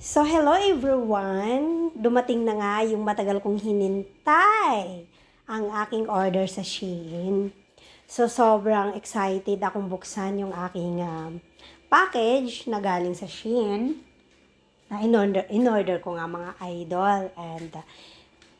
So, hello everyone! Dumating na nga yung matagal kong hinintay ang aking order sa Shein. So, sobrang excited akong buksan yung aking um, package na galing sa Shein. Na in-order, in-order ko nga mga idol and uh,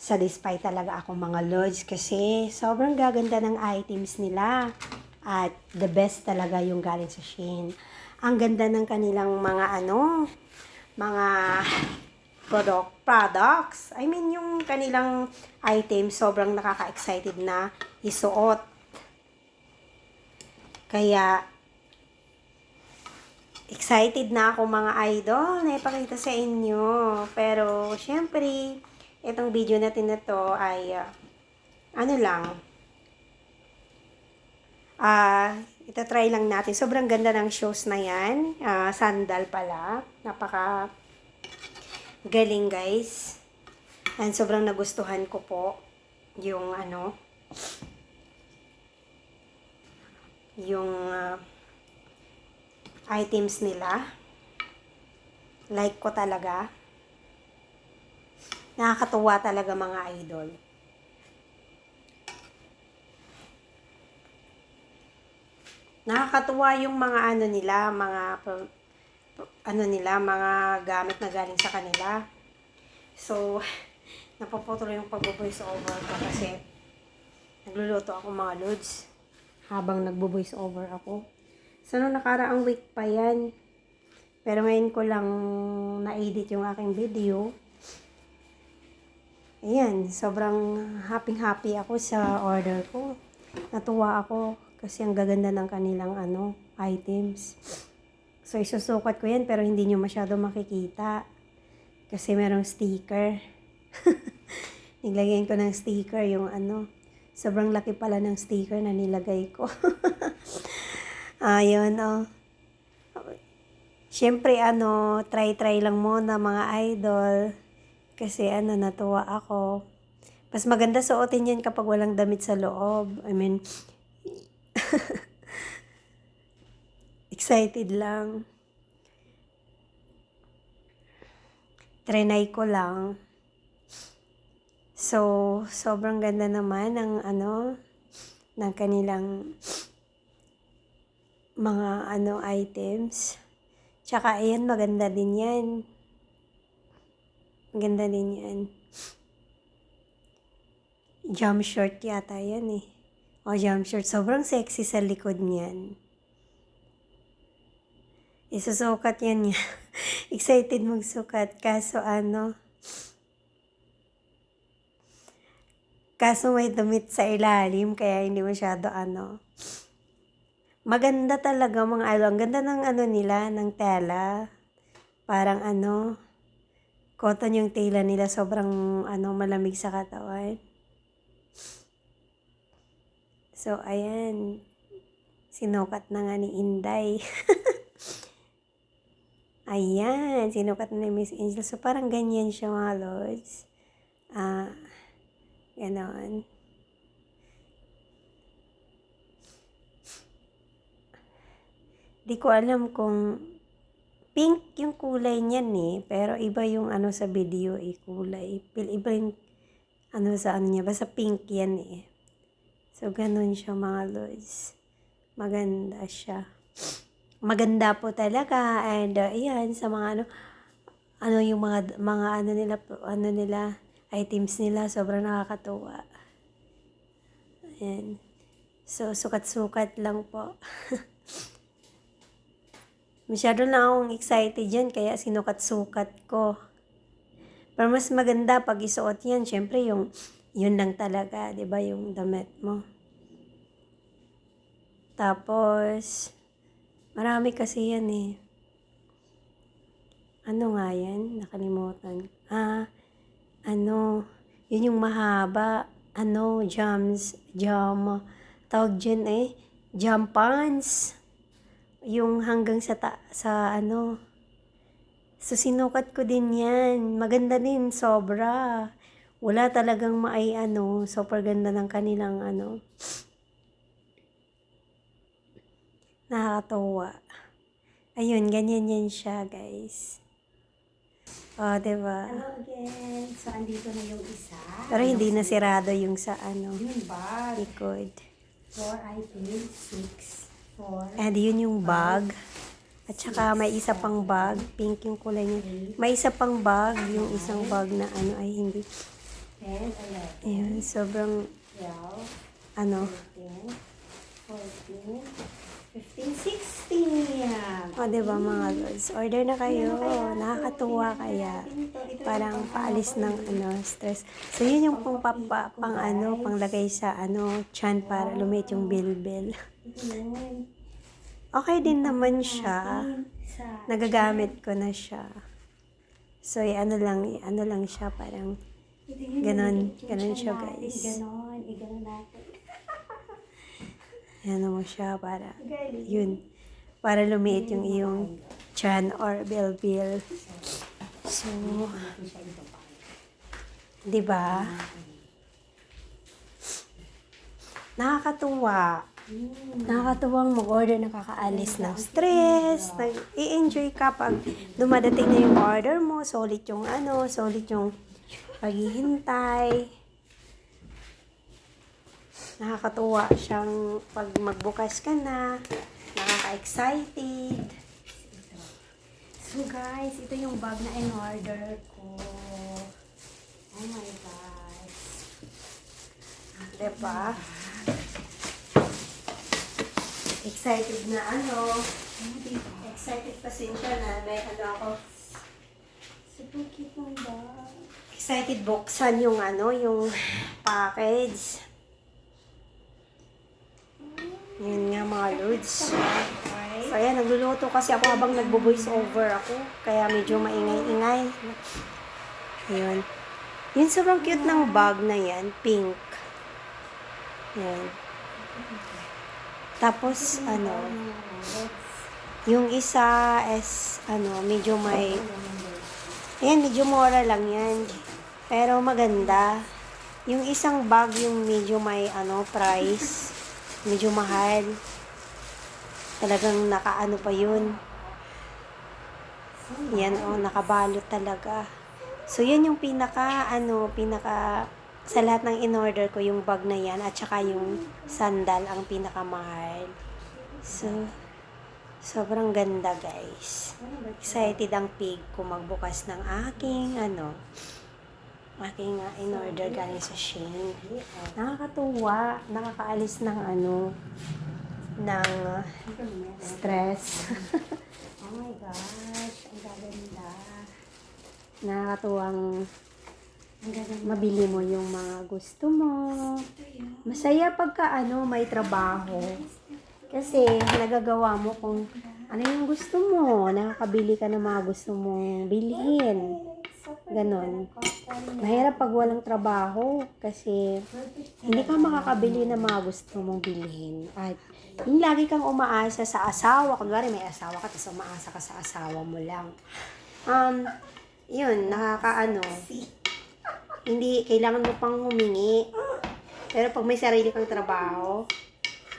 satisfied talaga ako mga lords kasi sobrang gaganda ng items nila at the best talaga yung galing sa Shein. Ang ganda ng kanilang mga ano, mga product, products. I mean, yung kanilang items, sobrang nakaka-excited na isuot. Kaya, excited na ako mga idol na ipakita sa inyo. Pero, syempre, itong video natin na to ay, ah, ano lang, ah, itatry lang natin. Sobrang ganda ng shoes na yan. Ah, sandal pala. Napaka galing guys. And sobrang nagustuhan ko po yung ano yung ah, items nila. Like ko talaga. Nakakatuwa talaga mga idol. Nakakatuwa yung mga ano nila, mga ano nila, mga gamit na galing sa kanila. So, napaputol yung pag-voice over ko kasi nagluluto ako mga loads habang nagbo-voice over ako. So, nung nakaraang week pa yan. Pero ngayon ko lang na-edit yung aking video. Ayan, sobrang happy-happy ako sa order ko. Natuwa ako kasi ang gaganda ng kanilang ano, items. So, isusukat ko yan pero hindi nyo masyado makikita. Kasi merong sticker. Niglagyan ko ng sticker yung ano. Sobrang laki pala ng sticker na nilagay ko. Ayun, oh. Siyempre, ano, try-try lang muna mga idol. Kasi ano, natuwa ako. Mas maganda suotin yan kapag walang damit sa loob. I mean, excited lang. Trinay ko lang. So, sobrang ganda naman ng ano, ng kanilang mga ano items. Tsaka, ayan, maganda din yan. Maganda din yan. Jump short yata yan eh. O, jump short. Sobrang sexy sa likod niyan. Isusukat yan niya. Excited magsukat. Kaso ano, kaso may damit sa ilalim, kaya hindi masyado ano. Maganda talaga mga ano. Ang ganda ng ano nila, ng tela. Parang ano, cotton yung tela nila. Sobrang ano, malamig sa katawan. So, ayan. Sinukat na nga ni Inday. ayan. Sinukat na ni Miss Angel. So, parang ganyan siya mga lords. Ah, ganon. Di ko alam kung pink yung kulay niyan eh. Pero iba yung ano sa video eh, kulay. Iba yung ano sa ano niya. Basta pink yan eh. So, ganun siya mga lords. Maganda siya. Maganda po talaga. And, uh, ayan, sa mga ano, ano yung mga, mga ano nila, ano nila, items nila, sobrang nakakatuwa. Ayan. So, sukat-sukat lang po. Masyado na akong excited yan, kaya sinukat-sukat ko. Pero mas maganda pag isuot yan, syempre yung, yun lang talaga, di ba, yung damit mo. Tapos, marami kasi yan eh. Ano nga yan? Nakalimutan. Ah, ano, yun yung mahaba. Ano, jams, jam, tawag dyan eh, jam pants. Yung hanggang sa, ta- sa ano, so sinukat ko din yan. Maganda din, sobra. Wala talagang maay ano, super ganda ng kanilang ano, nakakatawa. Ayun, ganyan yan siya, guys. Oh, diba? Hello again. So, andito na yung isa. Pero hindi na sirado yung sa ano, Yung bag. likod. Four items. Six. Four. And yun yung bag. At saka may isa pang bag. Pink yung kulay niya. May isa pang bag. Yung isang bag na ano ay hindi. Ayun, sobrang ano. Thirteen. Fourteen. Fifteen. Sixteen. O, diba mga lods? Order na kayo. Nakakatuwa kaya. Parang paalis ng ano, stress. So, yun yung pang, papa, pang ano, panglagay sa ano, chan para lumit yung bilbil. Okay din naman siya. Nagagamit ko na siya. So, eh, ano lang, eh, ano lang siya, parang, Ganon, ganon siya, guys. Ganon. Iganon natin. ano mo siya, para, yun, para lumiit yung iyong chan or bilbil. So, di ba? Nakakatuwa. Nakakatuwang mag-order nakakaalis ng stress. Nag-i-enjoy ka pag dumadating na yung order mo. Solid yung ano, solid yung paghihintay. Nakakatuwa siyang pag magbukas ka na. Nakaka-excited. So guys, ito yung bag na in-order ko. Oh my gosh. Diba? Excited na ano. Excited pasensya na may ano ako. Super cute ng bag. Excited buksan yung ano, yung package. Yun nga mga loads. So ayan, nagluluto kasi ako habang nagbo-voice over ako. Kaya medyo maingay-ingay. Ayun. Yun sobrang cute ng bag na yan. Pink. Yan. Tapos, ano, yung isa is, ano, medyo may, ayan, medyo mura lang yan. Pero maganda. Yung isang bag, yung medyo may, ano, price, medyo mahal. Talagang nakaano pa yun. Yan, oh, nakabalot talaga. So, yan yung pinaka, ano, pinaka, sa lahat ng in-order ko, yung bag na yan, at saka yung sandal, ang pinakamahal. So, sobrang ganda, guys. Excited ang pig ko magbukas ng aking, ano, aking uh, in-order galing sa Shein. Nakakatuwa, nakakaalis ng, ano, ng uh, stress. Oh my gosh, ang gaganda. Nakakatuwang mabili mo yung mga gusto mo. Masaya pagka ano, may trabaho. Kasi nagagawa mo kung ano yung gusto mo. Nakakabili ka ng mga gusto mong bilhin. Ganon. Mahirap pag walang trabaho kasi hindi ka makakabili ng mga gusto mong bilhin. At yung lagi kang umaasa sa asawa. Kunwari may asawa ka, tapos umaasa ka sa asawa mo lang. Um, yun, nakakaano. Hindi, kailangan mo pang humingi. Pero pag may sarili kang trabaho,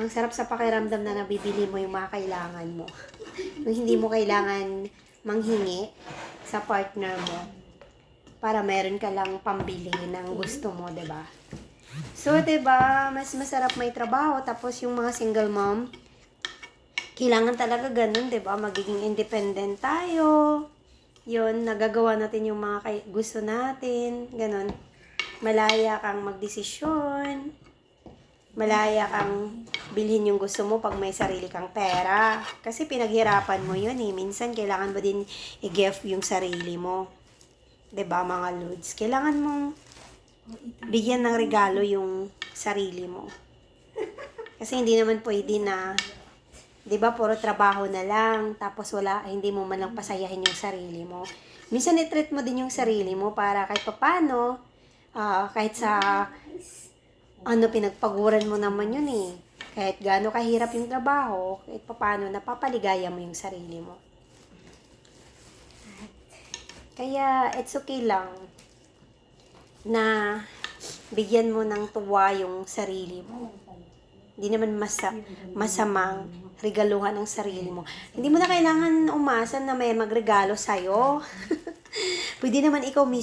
ang sarap sa pakiramdam na nabibili mo yung mga kailangan mo. Yung hindi mo kailangan manghingi sa partner mo para meron ka lang pambili ng gusto mo, ba? So, 'di ba, mas masarap may trabaho tapos yung mga single mom, kailangan talaga ganun, ba? Magiging independent tayo. 'Yun, nagagawa natin yung mga kay- gusto natin, ganun. Malaya kang magdesisyon. Malaya kang bilhin yung gusto mo pag may sarili kang pera. Kasi pinaghirapan mo yun eh. Minsan kailangan mo din i-gift yung sarili mo. 'Di ba mga lods? Kailangan mong bigyan ng regalo yung sarili mo. Kasi hindi naman pwede na 'di ba puro trabaho na lang tapos wala hindi mo man lang pasayahin yung sarili mo. Minsan i-treat mo din yung sarili mo para kahit papano ah, kahit sa ano pinagpaguran mo naman yun eh. Kahit gaano kahirap yung trabaho, kahit papano napapaligaya mo yung sarili mo. Kaya it's okay lang na bigyan mo ng tuwa yung sarili mo. Hindi naman masa, masamang regaluhan ang sarili mo. Hindi mo na kailangan umasa na may magregalo sa'yo. Pwede naman ikaw, miss.